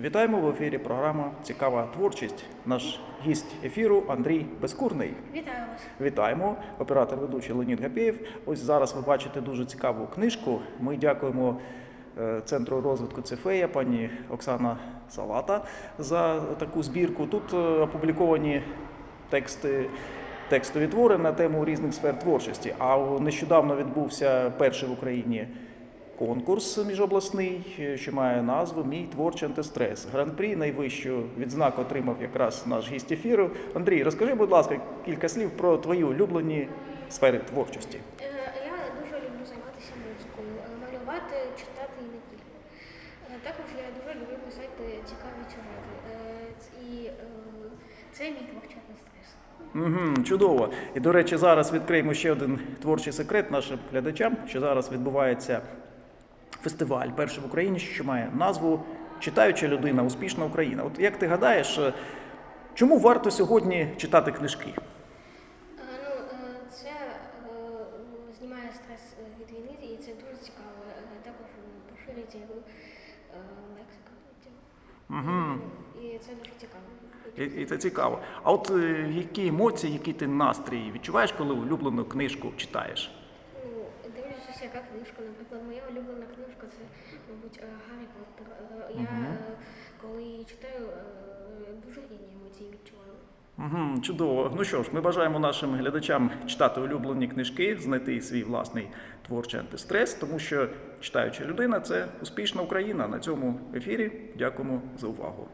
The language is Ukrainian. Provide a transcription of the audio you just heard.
Вітаємо в ефірі програма Цікава творчість. Наш гість ефіру Андрій Безкурний. Вітаю вас. Вітаємо, оператор ведучий Леонід Гапєєв. Ось зараз ви бачите дуже цікаву книжку. Ми дякуємо е, Центру розвитку Цефея, пані Оксана Салата за таку збірку. Тут е, опубліковані тексти. Текстові твори на тему різних сфер творчості. А у- нещодавно відбувся перший в Україні конкурс міжобласний, е, що має назву Мій творчий антистрес. Гран-прі найвищу відзнаку отримав якраз наш гість ефіру. Андрій, розкажи, будь ласка, кілька слів про твої улюблені сфери творчості. Е, Я дуже люблю займатися музикою, е, малювати, читати і не тільки. Також я дуже люблю писати цікаві сюжети. Е, І це мій творчий стрес. Угу, чудово. І до речі, зараз відкриємо ще один творчий секрет нашим глядачам, що зараз відбувається фестиваль перший в Україні, що має назву Читаюча людина, успішна Україна. От як ти гадаєш, е, чому варто сьогодні читати книжки? Е, Ну, е, це знімає стрес від війни, і це дуже цікаво. Також поширюється лексика. Угу. І це дуже цікаво. І, і це цікаво. А от які емоції, який ти настрій відчуваєш, коли улюблену книжку читаєш? Ну, яка книжка, наприклад, моя улюблена книжка це, мабуть, е, Гаррі Поттер. Е, Я е, коли її читаю, дуже різні емоції відчуваю. Угу, чудово. Ну що ж, ми бажаємо нашим глядачам читати улюблені книжки, знайти свій власний творчий антистрес, тому що читаюча людина це успішна Україна. На цьому ефірі дякуємо за увагу.